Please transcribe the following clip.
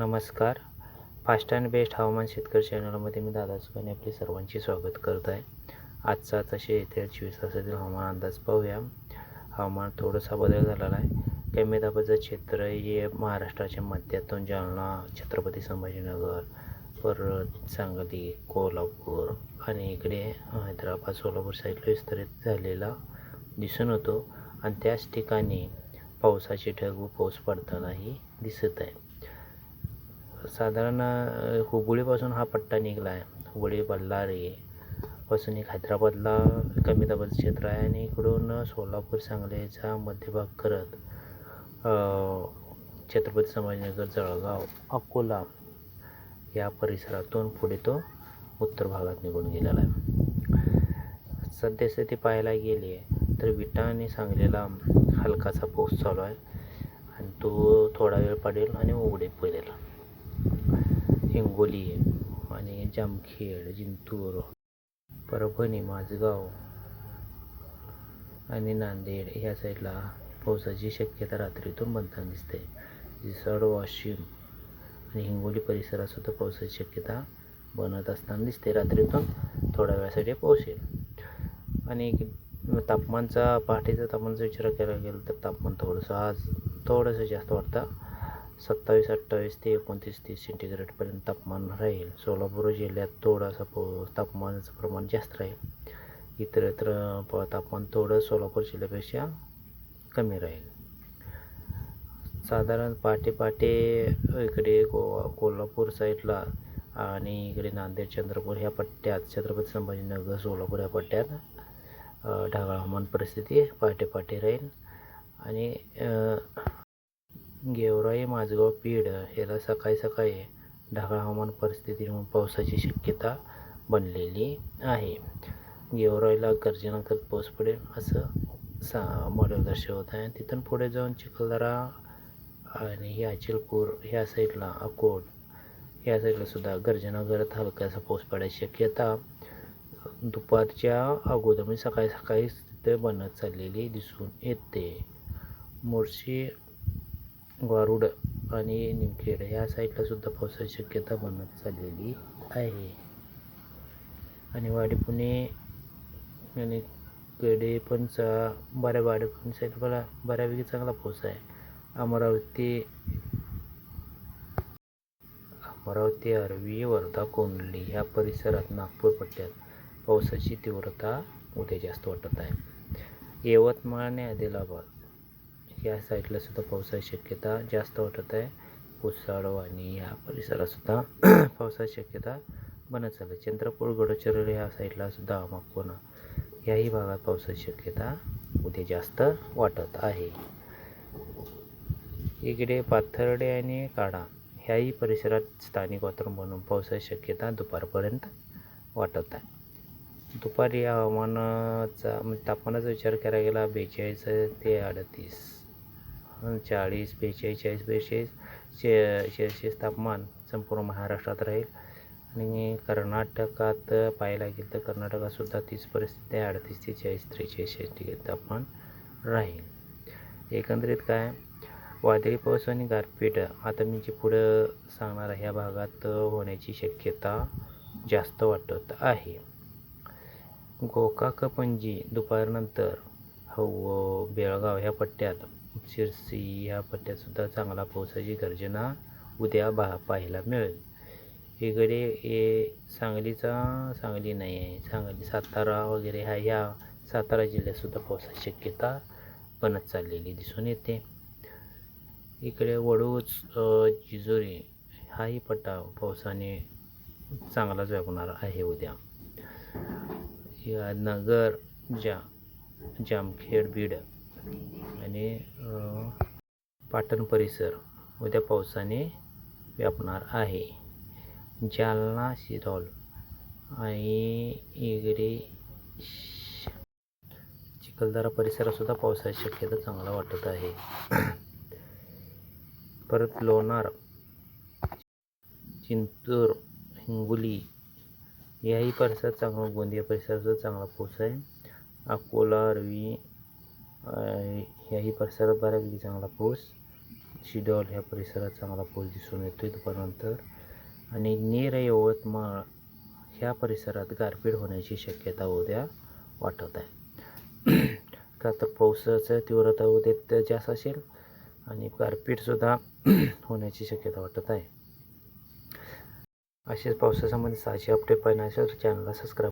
नमस्कार. Fast and best हवामान शेतकरी चॅनलमध्ये मी दादा सुखाने आपले सर्वांचे स्वागत करत आहे. आजचा तसे येत्या चोवीस तासातील हवामान अंदाज पाहूया. हवामान थोडासा बदल झालेला आहे. कमी दाबाचं क्षेत्र हे महाराष्ट्राच्या मध्यातून जालना छत्रपती संभाजीनगर परत सांगली कोल्हापूर आणि इकडे हैदराबाद सोलापूर साईडला विस्तारित झालेला दिसून होतो आणि त्याच ठिकाणी पावसाचे ढग व पाऊस पडतानाही दिसत आहे. साधारण हुगळीपासून हुबळीपासून हा पट्टा निघाला आहे. हुबळी बल्लारी पासून एक हैदराबादला कमी दाबाचं क्षेत्र आहे आणि इकडून सोलापूर सांगलीचा मध्यभाग करत छत्रपती संभाजीनगर जळगाव अकोला या परिसरातून पुढे तो उत्तर भागात निघून गेलेला आहे. सद्यस्थिती पाहायला गेली तर विटा आणि सांगलीला हलकासा पाऊस चालू आहे. आणि तो थोडा वेळ पडेल आणि उघडे पडेल. हिंगोली आणि जामखेड जिंतूर परभणी माझगाव आणि नांदेड ह्या साईडला पावसाची शक्यता रात्रीतून बनताना दिसते रिसॉर्ट वाशिम आणि हिंगोली परिसरात सुद्धा पावसाची शक्यता बनत असताना दिसते रात्रीतून थोड्या वेळासाठी पाऊस येईल. आणि तापमानचा पहाटेचा तापमानाचा विचार केला गेला तर तापमान थोडंसं आज थोडंसं जास्त वाटतं सत्तावीस अठ्ठावीस ते एकोणतीस तीस सेंटीग्रेडपर्यंत तापमान राहील. सोलापूर जिल्ह्यात थोडासा पो तापमानाचं प्रमाण जास्त राहील. इतरत्र प तापमान थोडं सोलापूर जिल्ह्यापेक्षा कमी राहील. साधारण पहाटे पहाटे इकडे गोवा कोल्हापूर साईडला आणि इकडे नांदेड चंद्रपूर ह्या पट्ट्यात छत्रपती संभाजीनगर सोलापूर ह्या पट्ट्यात ढगाळ हवामान परिस्थिती पहाटे पहाटे राहील. आणि गेवराई माझगाव पीड याला सकाळी सकाळी ढगाळ हवामान परिस्थिती म्हणून पावसाची शक्यता बनलेली आहे. गेवराईला गर्जना करत पाऊस पडेल असं सा मॉडेल दर्शवत आहे. तिथून पुढे जाऊन चिखलदरा आणि ही अचलपूर ह्या साईडला अकोट ह्या साईडला सुद्धा गर्जना करत हलकासा पाऊस पडायची शक्यता दुपारच्या अगोदर म्हणजे सकाळी सकाळीच तिथे बनत चाललेली दिसून येते. मोर्शी वारुड आणि निमखेड ह्या साईडला सुद्धा पावसाची शक्यता बनत चाललेली आहे. आणि वाडी पुणे आणि कडे पण चा बऱ्या वाडी पुणे साईड मला बऱ्यापैकी चांगला पाऊस आहे. अमरावती अमरावती अरवी वर्धा कोंडली ह्या परिसरात नागपूर पट्ट्यात पावसाची तीव्रता उद्या जास्त वाटत आहे. यवतमाळ आणि आदिलाबाद या साईडला सुद्धा पावसाची शक्यता जास्त वाटत आहे. पुसाड आणि ह्या परिसरातसुद्धा पावसाची शक्यता बनत चालली चंद्रपूर गडचिरोली ह्या साईडला सुद्धा अमाकोना याही भागात पावसाची शक्यता उद्या जास्त वाटत आहे. इकडे पाथर्डे आणि काडा ह्याही परिसरात स्थानिक वातावरण बनून पावसाची शक्यता दुपारपर्यंत वाटत आहे. दुपारी हवामानाचा म्हणजे तापमानाचा विचार करायला गेला बेचाळीस ते अडतीस चाळीस बेचाळीस चाळीस बेचाळीस शे सेल्सिअस तापमान संपूर्ण महाराष्ट्रात राहील. आणि कर्नाटकात पाहायला गेलं तर कर्नाटकातसुद्धा तीच परिस्थिती आहे. अडतीस ते चाळीस त्रेचाळीस डिग्री तापमान राहील. एकंदरीत काय? वादळी पाऊस आणि गारपीट आता मी जे पुढं सांगणार ह्या भागात होण्याची शक्यता जास्त वाटत आहे. गोकाक पणजी दुपारनंतर हव बेळगाव ह्या पट्ट्यात शिरसी ह्या पट्ट्यातसुद्धा चांगला पावसाची गर्जना उद्या बा पाहायला मिळेल. इकडे हे सांगलीचा सांगली नाही आहे सांगली सातारा वगैरे ह्या ह्या सातारा जिल्ह्यातसुद्धा पावसाची शक्यता बनत चाललेली दिसून येते. इकडे वडूच जिजुरी जिजोरी हाही पट्टा पावसाने चांगलाच व्यापणार आहे उद्या. या नगर जा जामखेड बीड आणि पाटण परिसर उद्या पावसाने व्यापणार आहे. जालना शिरॉल आणि इगरे श- चिखलदरा परिसरातसुद्धा पावसाची शक्यता चांगला वाटत आहे. परत लोणार चिंतूर हिंगोली याही परिसरात चांगला गोंदिया परिसरात चांगला पाऊस आहे. अकोला रवी याही परिसरात बऱ्यापैकी चांगला पाऊस शिडॉल ह्या परिसरात चांगला पाऊस दिसून येतो आहे दुपारनंतर. आणि नेर यवतमाळ ह्या परिसरात गारपीट होण्याची शक्यता उद्या वाटत आहे. का तर पावसाचं तीव्रता उद्या जास्त असेल आणि गारपीटसुद्धा होण्याची शक्यता वाटत आहे. असेच पावसासंबंधी सहाशे अपडेट पाहण्यासाठी चॅनलला सबस्क्राईब